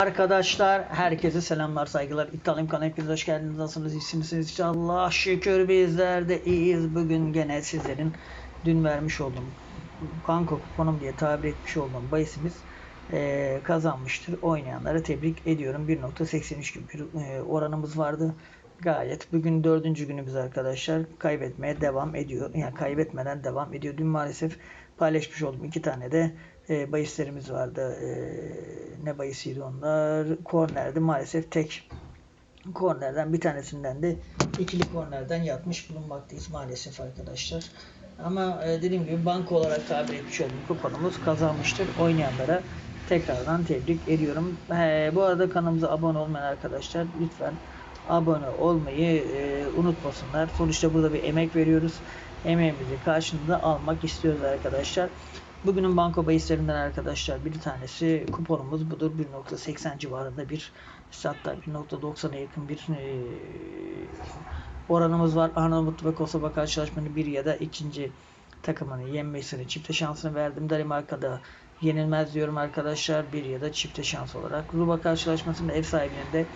Arkadaşlar herkese selamlar saygılar. İddialı imkan hepiniz hoş geldiniz. Nasılsınız? İyisiniz inşallah. Şükür bizler de iyiyiz. Bugün gene sizlerin dün vermiş olduğum banko kuponum diye tabir etmiş olduğum bahisimiz eee, kazanmıştır. Oynayanlara tebrik ediyorum. 1.83 gibi bir eee, oranımız vardı. Gayet bugün dördüncü günümüz arkadaşlar. Kaybetmeye devam ediyor. Yani kaybetmeden devam ediyor. Dün maalesef paylaşmış olduğum iki tane de e, bahislerimiz vardı. E, ne bahisiydi onlar? Kornerdi. Maalesef tek kornerden bir tanesinden de ikili kornerden yatmış bulunmaktayız maalesef arkadaşlar. Ama e, dediğim gibi banka olarak tabir etmiş olduğum kuponumuz kazanmıştır. Oynayanlara tekrardan tebrik ediyorum. E, bu arada kanalımıza abone olmayan arkadaşlar lütfen abone olmayı e, unutmasınlar. Sonuçta burada bir emek veriyoruz. Emeğimizi karşılığında almak istiyoruz arkadaşlar. Bugünün banko bahislerinden arkadaşlar bir tanesi kuponumuz budur. 1.80 civarında bir hatta 1.90'a yakın bir e, oranımız var. Arnavut ve Kosova karşılaşmanın bir ya da ikinci takımını yenmesini çifte şansını verdim. Danimarka'da yenilmez diyorum arkadaşlar. Bir ya da çifte şans olarak. Ruba karşılaşmasında ev sahibinin de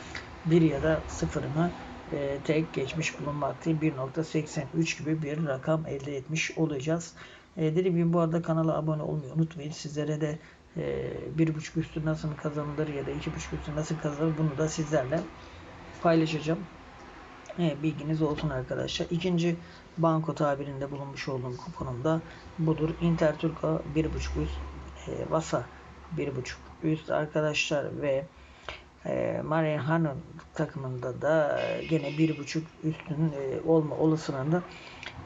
bir ya da sıfırını e, tek geçmiş bulunmaktayım. 1.83 gibi bir rakam elde etmiş olacağız. E, dediğim gibi bu arada kanala abone olmayı unutmayın. Sizlere de e, bir buçuk üstü nasıl kazanılır ya da iki buçuk üstü nasıl kazanılır bunu da sizlerle paylaşacağım. E, bilginiz olsun arkadaşlar. İkinci banko tabirinde bulunmuş olduğum kuponumda budur. Interturko 1.5 üst, e, Vasa 1.5 üst arkadaşlar ve e, Marianhan'ın takımında da e, gene 1.5 üstün e, olma olasılığını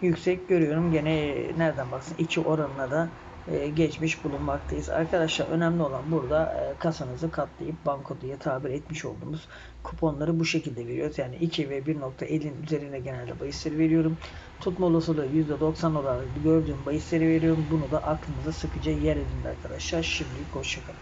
yüksek görüyorum. Gene e, nereden baksın iki oranına da e, geçmiş bulunmaktayız. Arkadaşlar önemli olan burada e, kasanızı katlayıp banko diye tabir etmiş olduğumuz kuponları bu şekilde veriyoruz. Yani 2 ve 1.50'nin üzerine genelde bahisleri veriyorum. Tutma olasılığı %90 olarak gördüğüm bahisleri veriyorum. Bunu da aklınıza sıkıca yer edin arkadaşlar. Şimdilik hoşçakalın.